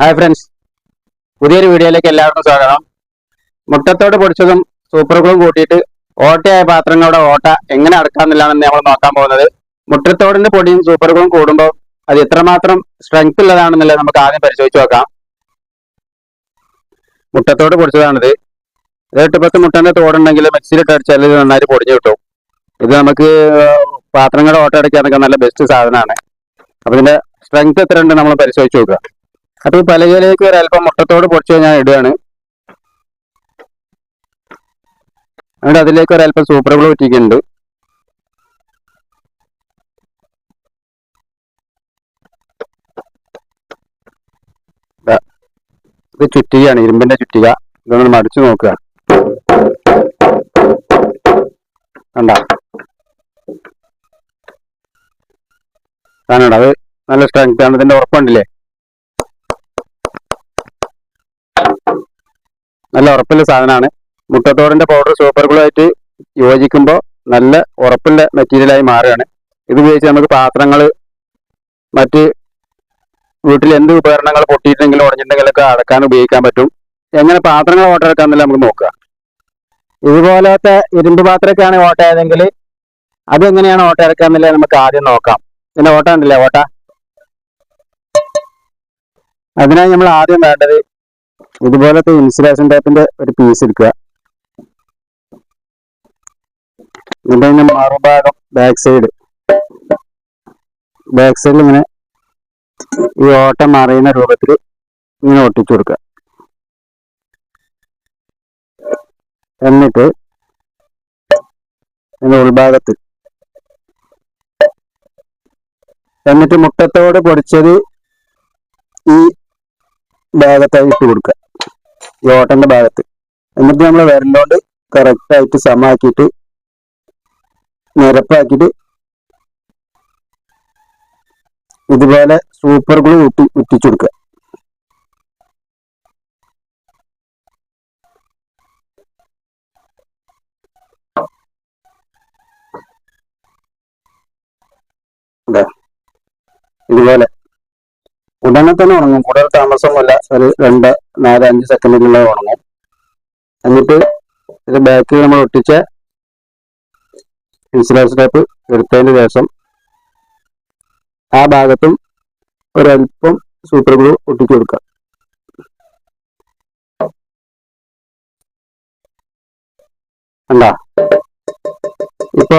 Hi friends പുതിയൊരു വീഡിയോയിലേക്ക് എല്ലാവർക്കും സ്വാഗതം. മുട്ടത്തോട് പൊടിച്ചതും സൂപ്പറുകളും കൂട്ടിയിട്ട് ഓട്ടയായ പാത്രങ്ങളുടെ ഓട്ട എങ്ങനെ അടക്കാമെന്നില്ലാണ് നമ്മൾ നോക്കാൻ പോകുന്നത്. മുട്ടത്തോടിന്റെ പൊടിയും സൂപ്പറുകളും കൂടുമ്പോൾ അത് എത്രമാത്രം സ്ട്രെങ്ത് ഉള്ളതാണെന്നുള്ളത് നമുക്ക് ആദ്യം പരിശോധിച്ച് നോക്കാം. മുട്ടത്തോട് പൊടിച്ചതാണിത്. ഇത് എട്ട് പത്ത് മുട്ടന്റെ തോടുണ്ടെങ്കിൽ മിക്സിയിലിട്ട് അടിച്ചാൽ ഇത് നന്നായിട്ട് പൊടിഞ്ഞു കിട്ടും. ഇത് നമുക്ക് പാത്രങ്ങളുടെ ഓട്ട അടയ്ക്കാനൊക്കെ നല്ല ബെസ്റ്റ് സാധനമാണ്. അപ്പൊ ഇതിന്റെ സ്ട്രെങ്ത് എത്ര ഉണ്ട് നമ്മൾ പരിശോധിച്ച് നോക്കുക. അപ്പൊ ഈ പലകയിലേക്ക് ഒരു അല്പം മുട്ടത്തോട് പൊടിച്ച് ഞാൻ ഇടുകയാണ് എന്നിട്ട് അതിലേക്ക് ഒരു അല്പം സൂപ്പർ ഗ്ലൂ ഇട്ടിട്ടുണ്ട്. ഇത് ചുറ്റികയാണ് ഇരുമ്പിന്റെ ചുറ്റിക. ഇതൊന്ന് മടിച്ചു നോക്കുക. കണ്ട? അത് നല്ല സ്ട്രെങ്ത് ആണ്. ഇതിന്റെ ഉറപ്പുണ്ടല്ലേ? നല്ല ഉറപ്പുള്ള സാധനമാണ്. മുട്ടത്തോടിന്റെ പൗഡർ സൂപ്പർ ഗ്ലൂ ആയിട്ട് യോജിക്കുമ്പോൾ നല്ല ഉറപ്പുള്ള മെറ്റീരിയലായി മാറുകയാണ്. ഇത് ഉപയോഗിച്ച് നമുക്ക് പാത്രങ്ങൾ മറ്റ് വീട്ടിൽ എന്ത് ഉപകരണങ്ങൾ പൊട്ടിയിട്ടുണ്ടെങ്കിലും ഉടഞ്ഞിട്ടുണ്ടെങ്കിലൊക്കെ അടക്കാൻ ഉപയോഗിക്കാൻ പറ്റും. എങ്ങനെ പാത്രങ്ങൾ ഓട്ട എടുക്കാന്നില്ല നമുക്ക് നോക്കുക. ഇതുപോലത്തെ ഇരുമ്പ് പാത്രമൊക്കെയാണ് ഓട്ട ആയതെങ്കിൽ അതെങ്ങനെയാണ് ഓട്ട ഇറക്കാന്നില്ല നമുക്ക് ആദ്യം നോക്കാം. പിന്നെ ഓട്ട ഉണ്ടല്ലേ ഓട്ട അതിനായി നമ്മൾ ആദ്യം വേണ്ടത് ഇതുപോലത്തെ ഇൻസുലേഷൻ ടേപ്പിന്റെ ഒരു പീസ് എടുക്കുക. എന്നിട്ട് അതിന്റെ മറുഭാഗം ബാക്ക് സൈഡ് ബാക്ക് സൈഡിൽ ഇങ്ങനെ ഈ ഓട്ടം മറിയുന്ന രൂപത്തിൽ ഇങ്ങനെ ഒട്ടിച്ചു കൊടുക്കുക. എന്നിട്ട് അതിന്റെ ഉൾഭാഗത്ത് എന്നിട്ട് മുട്ടത്തോട് പൊടിച്ചത് ഈ ഭാഗത്തായി ഇട്ട് കൊടുക്കുക. ഈ ഓട്ടന്റെ ഭാഗത്ത്. എന്നിട്ട് നമ്മൾ വിരലോണ്ട് കറക്റ്റ് ആയിട്ട് സമാക്കിയിട്ട് നിരപ്പാക്കിയിട്ട് ഇതുപോലെ സൂപ്പർ ഗ്ലൂ ഉറ്റി ഉറ്റിച്ചു കൊടുക്കുക ഇതാ. ഇതുപോലെ ഉടനെ തന്നെ ഉണങ്ങും. കൂടുതൽ താമസമല്ല ഒരു രണ്ട് നാല് അഞ്ച് സെക്കൻഡിനുള്ളിൽ ഉണങ്ങും. എന്നിട്ട് ഇത് ബാക്കിൽ നമ്മൾ ഒട്ടിച്ച ഇൻസുലേഷൻ ടേപ്പ് എടുത്തതിന് ശേഷം ആ ഭാഗത്തും ഒരല്പം സൂപ്പർ ഗ്ലൂ ഒട്ടിച്ചു കൊടുക്കുക. കണ്ടാ? ഇപ്പൊ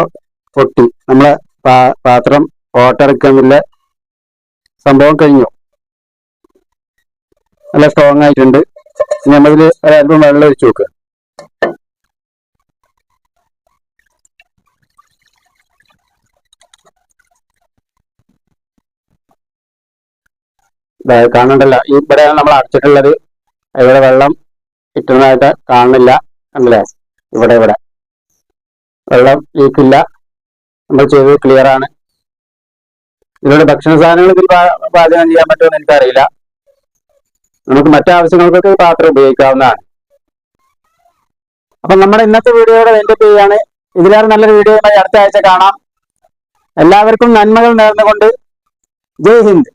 പൊട്ടി നമ്മളെ പാത്രം ഓട്ടിറക്കാനുള്ള സംഭവം കഴിഞ്ഞു? നല്ല സ്ട്രോങ് ആയിട്ടുണ്ട്. നമ്മളിൽ ഒരല്പം വെള്ളം ഒഴിച്ചു നോക്കുക കാണണ്ടല്ല ഇവിടെ നമ്മൾ അടച്ചിട്ടുള്ളത് ഇവിടെ വെള്ളം കിട്ടുന്നതായിട്ട് കാണുന്നില്ല. കണ്ടില്ലേ? ഇവിടെ ഇവിടെ. വെള്ളം ലീക്കില്ല. നമ്മൾ ചെയ്തത് ക്ലിയർ ആണ്. ഇതിലൂടെ ഭക്ഷണ സാധനങ്ങൾ പാചകം ചെയ്യാൻ പറ്റുമെന്ന് എനിക്കറിയില്ല. നമുക്ക് മറ്റാവശ്യങ്ങൾക്കൊക്കെ ഈ പാത്രം ഉപയോഗിക്കാവുന്നതാണ്. അപ്പൊ നമ്മുടെ ഇന്നത്തെ വീഡിയോയുടെ എന്റെ ചെയ്യാണ്. ഇതിലേറെ നല്ലൊരു വീഡിയോ അടുത്ത ആഴ്ച കാണാം. എല്ലാവർക്കും നന്മകൾ നേർന്നുകൊണ്ട് ജയ് ഹിന്ദ്.